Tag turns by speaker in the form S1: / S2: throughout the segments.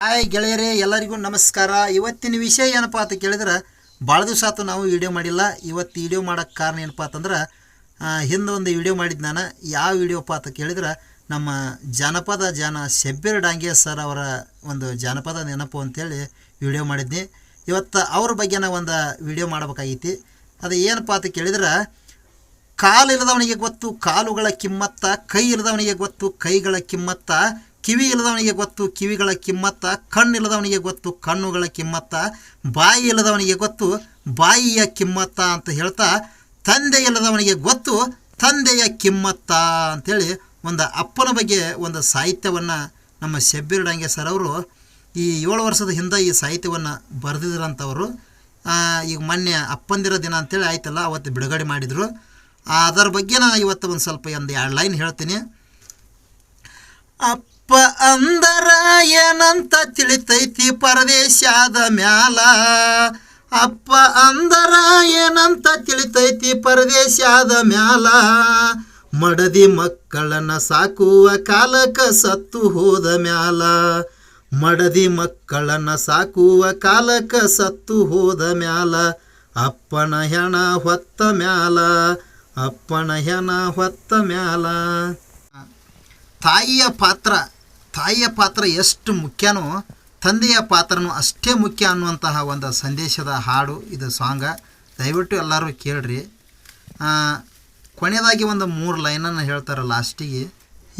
S1: Hi ಗೆಳೆಯರೇ, ಎಲ್ಲರಿಗೂ ನಮಸ್ಕಾರ. ಇವತ್ತಿನ ವಿಷಯ ಏನಪ್ಪ ಅಂತ ಕೇಳಿದ್ರೆ, ಭಾಳ ದಿವಸ ಆತು ನಾವು ವಿಡಿಯೋ ಮಾಡಿಲ್ಲ. ಇವತ್ತು ವಿಡಿಯೋ ಮಾಡೋಕ್ಕೆ ಕಾರಣ ಏನಪ್ಪ ಅಂತಂದ್ರೆ ಹಿಂದೆ ಒಂದು ವಿಡಿಯೋ ಮಾಡಿದ್ದು ನಾನು. ಯಾವ ವಿಡಿಯೋಪ್ಪ ಅಂತ ಕೇಳಿದ್ರೆ, ನಮ್ಮ ಜಾನಪದ ಜಾನ ಶಬ್ಬೀರ್ ಡಾಂಗೆ ಸರ್ ಅವರ ಒಂದು ಜಾನಪದ ನೆನಪು ಅಂತೇಳಿ ವಿಡಿಯೋ ಮಾಡಿದ್ನಿ. ಇವತ್ತು ಅವ್ರ ಬಗ್ಗೆ ನಾವು ಒಂದು ವಿಡಿಯೋ ಮಾಡಬೇಕಾಗಿತ್ತು ಅದು ಏನಪ್ಪ ಅಂತ ಕೇಳಿದ್ರೆ, ಕಾಲು ಇಲ್ಲದವನಿಗೆ ಗೊತ್ತು, ಕಾಲುಗಳ ಕಿಮ್ಮತ್ತ, ಕೈ ಇಲ್ಲದವನಿಗೆ ಗೊತ್ತು, ಕೈಗಳ ಕಿಮ್ಮತ್ತ ಕಿವಿ ಇಲ್ಲದವನಿಗೆ ಗೊತ್ತು, ಕಿವಿಗಳ ಕಿಮ್ಮತ್ತ ಕಣ್ಣಿಲ್ಲದವನಿಗೆ ಗೊತ್ತು, ಕಣ್ಣುಗಳ ಕಿಮ್ಮತ್ತ, ಬಾಯಿ ಇಲ್ಲದವನಿಗೆ ಗೊತ್ತು, ಬಾಯಿಯ ಕಿಮ್ಮತ್ತ ಅಂತ ಹೇಳ್ತಾ, ತಂದೆ ಇಲ್ಲದವನಿಗೆ ಗೊತ್ತು, ತಂದೆಯ ಕಿಮ್ಮತ್ತ ಅಂಥೇಳಿ ಒಂದು ಅಪ್ಪನ ಬಗ್ಗೆ ಒಂದು ಸಾಹಿತ್ಯವನ್ನು ನಮ್ಮ ಶೆಬ್ಬಿರಡಂಗೆ ಡಾಂಗೆ ಸರ್ ಅವರು ಈ ಏಳು ವರ್ಷದ ಹಿಂದೆ ಈ ಸಾಹಿತ್ಯವನ್ನು ಬರೆದಿದ್ರಂಥವರು ಈಗ ಮೊನ್ನೆ ಅಪ್ಪಂದಿರ ದಿನ ಅಂತೇಳಿ ಆಯ್ತಲ್ಲ, ಅವತ್ತು ಬಿಡುಗಡೆ ಮಾಡಿದರು. ಅದರ ಬಗ್ಗೆ ನಾನು ಇವತ್ತು ಒಂದು ಸ್ವಲ್ಪ ಒಂದು ಎರಡು ಲೈನ್ ಹೇಳ್ತೀನಿ. ಅಂದರ ಏನಂತ ತಿಳಿತೈತಿ ಪರದೇಶದ ಮ್ಯಾಲ. ಅಪ್ಪ ಅಂದರ ಏನಂತ ತಿಳಿತೈತಿ ಪರದೇಶದ ಮ್ಯಾಲ. ಮಡದಿ ಮಕ್ಕಳನ್ನ ಸಾಕುವ ಕಾಲಕ ಸತ್ತು ಹೋದ ಮ್ಯಾಲ. ಮಡದಿ ಮಕ್ಕಳನ್ನ ಸಾಕುವ ಕಾಲಕ ಸತ್ತು ಹೋದ ಮ್ಯಾಲ. ಅಪ್ಪನ ಹೆಣ ಹೊತ್ತ ಮ್ಯಾಲ. ಅಪ್ಪನ ಹೆಣ ಹೊತ್ತ ಮ್ಯಾಲ. ತಾಯಿಯ ಪಾತ್ರ ತಾಯಿಯ ಪಾತ್ರ ಎಷ್ಟು ಮುಖ್ಯನೋ, ತಂದೆಯ ಪಾತ್ರನೂ ಅಷ್ಟೇ ಮುಖ್ಯ ಅನ್ನುವಂತಹ ಒಂದು ಸಂದೇಶದ ಹಾಡು ಇದು ಸಾಂಗ. ದಯವಿಟ್ಟು ಎಲ್ಲರೂ ಕೇಳ್ರಿ. ಕೊನೆಯದಾಗಿ ಒಂದು ಮೂರು ಲೈನನ್ನು ಹೇಳ್ತಾರೆ ಲಾಸ್ಟಿಗೆ.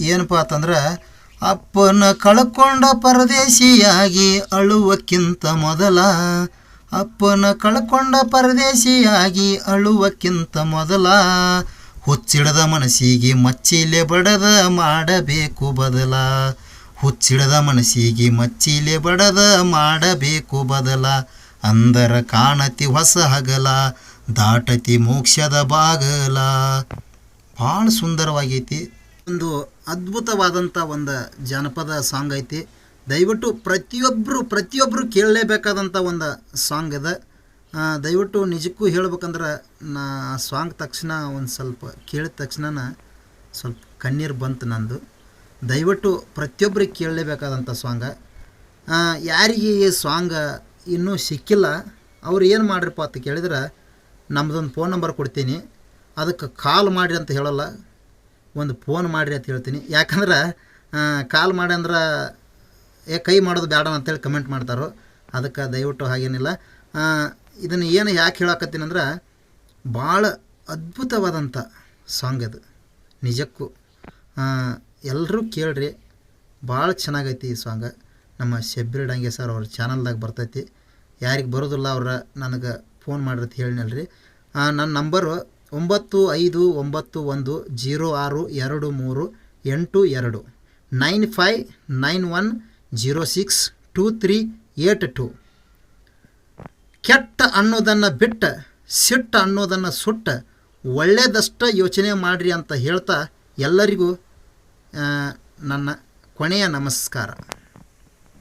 S1: ಏನಪ್ಪ ಅಂತಂದ್ರೆ, ಅಪ್ಪನ ಕಳ್ಕೊಂಡ ಪರದೇಶಿಯಾಗಿ ಅಳುವಕ್ಕಿಂತ ಮೊದಲ, ಅಪ್ಪನ ಕಳ್ಕೊಂಡ ಪರದೇಶಿಯಾಗಿ ಅಳುವಕ್ಕಿಂತ ಮೊದಲ, ಹುಚ್ಚಿಡದ ಮನಸ್ಸಿಗೆ ಮಚ್ಚಿಲೆ ಬಡದ ಮಾಡಬೇಕು ಬದಲ. ಹುಚ್ಚಿಡದ ಮನಸ್ಸಿಗೆ ಮಚ್ಚಿಲೆ ಬಡದ ಮಾಡಬೇಕು ಬದಲ. ಅಂದರ ಕಾಣತಿ ಹೊಸ ಹಗಲ ದಾಟತಿ ಮೋಕ್ಷದ ಬಾಗಲ. ಭಾಳ ಸುಂದರವಾಗೈತಿ. ಒಂದು ಅದ್ಭುತವಾದಂಥ ಒಂದು ಜನಪದ ಸಾಂಗ್ ಐತಿ. ದಯವಿಟ್ಟು ಪ್ರತಿಯೊಬ್ಬರು ಪ್ರತಿಯೊಬ್ಬರು ಕೇಳಲೇಬೇಕಾದಂಥ ಒಂದು ಸಾಂಗ್ ಆ, ದಯವಿಟ್ಟು ನಿಜಕ್ಕೂ ಹೇಳ್ಬೇಕಂದ್ರೆ ನಾ ಸಾಂಗ್ ತಕ್ಷಣ ಒಂದು ಸ್ವಲ್ಪ ಕೇಳಿದ ತಕ್ಷಣ ಸ್ವಲ್ಪ ಕಣ್ಣೀರು ಬಂತು ನಂದು. ದಯವಿಟ್ಟು ಪ್ರತಿಯೊಬ್ಬರಿಗೆ ಕೇಳಲೇಬೇಕಾದಂಥ ಸಾಂಗ ಯಾರಿಗೆ ಈ ಸಾಂಗ್ ಇನ್ನೂ ಸಿಕ್ಕಿಲ್ಲ, ಅವ್ರು ಏನು ಮಾಡ್ರಪ್ಪ ಅಂತ ಕೇಳಿದ್ರೆ ನಮ್ಮದೊಂದು ಫೋನ್ ನಂಬರ್ ಕೊಡ್ತೀನಿ. ಅದಕ್ಕೆ ಕಾಲ್ ಮಾಡಿರಿ ಅಂತ ಹೇಳಲ್ಲ, ಒಂದು ಫೋನ್ ಮಾಡಿರಿ ಅಂತ ಹೇಳ್ತೀನಿ. ಯಾಕಂದ್ರೆ ಕಾಲ್ ಮಾಡಿ ಅಂದ್ರೆ, ಏ, ಕೈ ಮಾಡೋದು ಬೇಡ ಅಂತೇಳಿ ಕಮೆಂಟ್ ಮಾಡ್ತಾರೋ, ಅದಕ್ಕೆ ದಯವಿಟ್ಟು ಹಾಗೇನಿಲ್ಲ. ಇದನ್ನು ಏನು ಯಾಕೆ ಹೇಳಕತ್ತೀನಿ ಅಂದ್ರೆ, ಭಾಳ ಅದ್ಭುತವಾದಂಥ ಸಾಂಗ್ ಅದು. ನಿಜಕ್ಕೂ. ಎಲ್ಲರೂ ಕೇಳ್ರಿ. ಭಾಳ ಚೆನ್ನಾಗೈತಿ ಈ ಸಾಂಗ ನಮ್ಮ ಶಬ್ಬೀರ್ ಡಂಗೆ ಸರ್ ಅವ್ರ ಚಾನಲ್ದಾಗ ಬರ್ತೈತಿ. ಯಾರಿಗೆ ಬರೋದಿಲ್ಲ ಅವ್ರ, ನನಗೆ ಫೋನ್ ಮಾಡಿರ್ತ ಹೇಳಿನಲ್ಲ ರೀ ನನ್ನ ನಂಬರು ಒಂಬತ್ತು ಐದು ಒಂಬತ್ತು ಒಂದು ಜೀರೋ ಆರು ಎರಡು ಮೂರು ಎಂಟು ಎರಡು. Nine five nine one zero six two three eight two. ಕೆಟ್ಟ ಅನ್ನೋದನ್ನು ಬಿಟ್ಟ, ಸಿಟ್ಟ ಅನ್ನೋದನ್ನು ಸುಟ್ಟ ಒಳ್ಳೆಯದಷ್ಟ ಯೋಚನೆ ಮಾಡಿರಿ ಅಂತ ಹೇಳ್ತಾ ಎಲ್ಲರಿಗೂ ನನ್ನ ಕೊನೆಯ ನಮಸ್ಕಾರ.